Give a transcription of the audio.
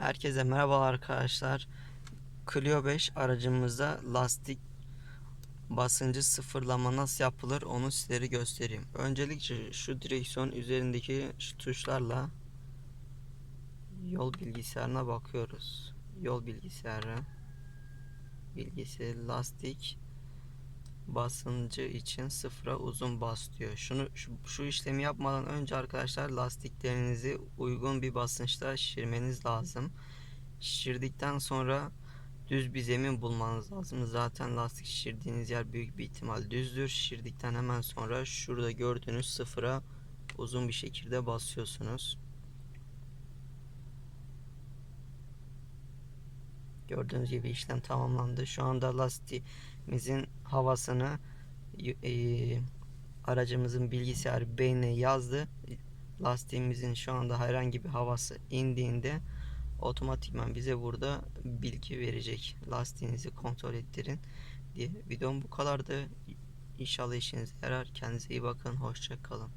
Herkese merhaba arkadaşlar. Clio 5 aracımızda lastik basıncı sıfırlama nasıl yapılır onu sizlere göstereyim. Öncelikle şu direksiyon üzerindeki şu tuşlarla yol bilgisayarına bakıyoruz. Yol bilgisayarı bilgisi lastik basıncı için sıfıra uzun bas diyor. Şunu şu, şu işlemi yapmadan önce arkadaşlar lastiklerinizi uygun bir basınçta şişirmeniz lazım. Şişirdikten sonra düz bir zemin bulmanız lazım. Zaten lastik şişirdiğiniz yer büyük bir ihtimal düzdür. Şişirdikten hemen sonra şurada gördüğünüz sıfıra uzun bir şekilde basıyorsunuz. Gördüğünüz gibi işlem tamamlandı. Şu anda lastiğimizin havasını e, aracımızın bilgisayarı beynine yazdı. Lastiğimizin şu anda herhangi bir havası indiğinde otomatikman bize burada bilgi verecek. Lastiğinizi kontrol ettirin diye. Videom bu kadardı. İnşallah işinize yarar. Kendinize iyi bakın. Hoşça kalın.